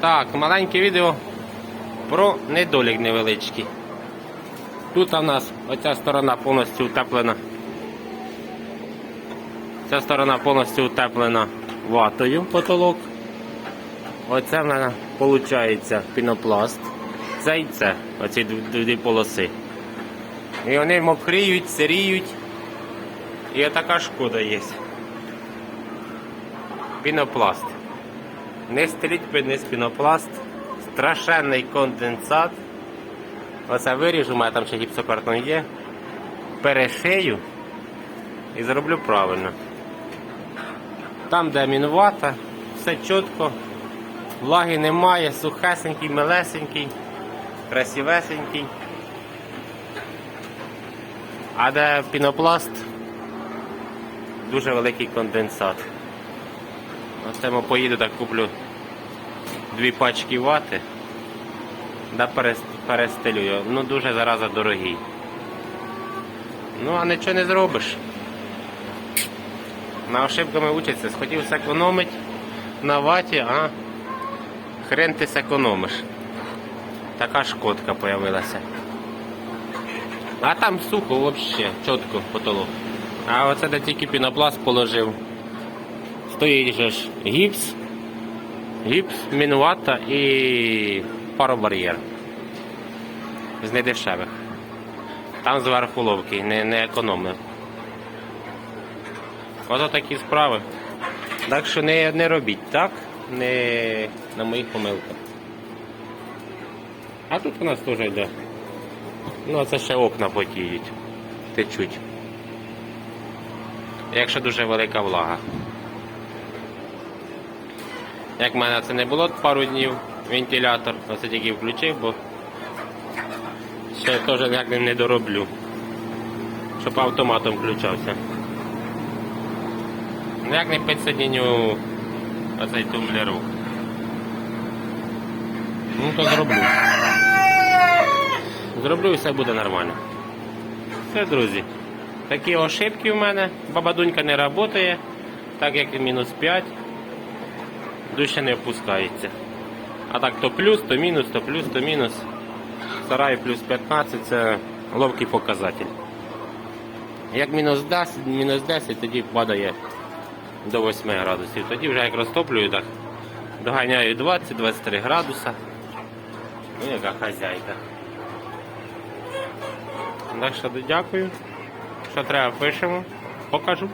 Так, маленьке відео про недолік невеличкий. Тут у нас оця сторона повністю утеплена. Ця сторона повністю утеплена ватою потолок. Оце в мене виходить пінопласт. Це і це, оці дві полоси. І вони мокріють, сиріють. І отака шкода є. Пінопласт. Не стріть вниз пінопласт. Страшенний конденсат. Оце виріжу, у мене там ще гіпсокартон є. Перешию і зроблю правильно. Там, де мінвата, все чітко, влаги немає, сухесенький, милесенький, красивесенький. А де пінопласт, дуже великий конденсат. Оце поїду так куплю дві пачки вати. Да перес- перестелю його. Ну дуже зараза дорогий. Ну а нічого не зробиш. На ошибками учаться. Схотів зекономити на ваті, а хрен ти зекономиш. Така шкодка появилася. А там сухо взагалі, чітко потолок. А оце де тільки пінопласт положив. Стоїть же ж гіпс, гіпс, мінувата і паробар'єр. З недешевих. Там зверху ловкий, не, не економив. Ото такі справи. Так що не, не робіть так, не на моїх помилках. А тут у нас теж йде. Ну, а це ще окна потіють. Течуть. Якщо дуже велика влага. Як в мене це не було пару днів, вентилятор, оце тільки включив, бо ще теж як не дороблю. Щоб автоматом включався. Ну як не підсоединю оцей тумблерок. Ну то зроблю. Зроблю і все буде нормально. Все, друзі. Такі ошибки в мене. Бабадунька не працює, так як і мінус 5. Дужче не опускається. А так то плюс, то мінус, то плюс, то мінус. Сарай плюс 15 це ловкий показатель. Як мінус 10, мінус 10, тоді падає до 8 градусів. Тоді вже як розтоплюю, так доганяю 20-23 градуса. Ну, яка хазяйка. Так що дякую. Що треба, пишемо, покажу.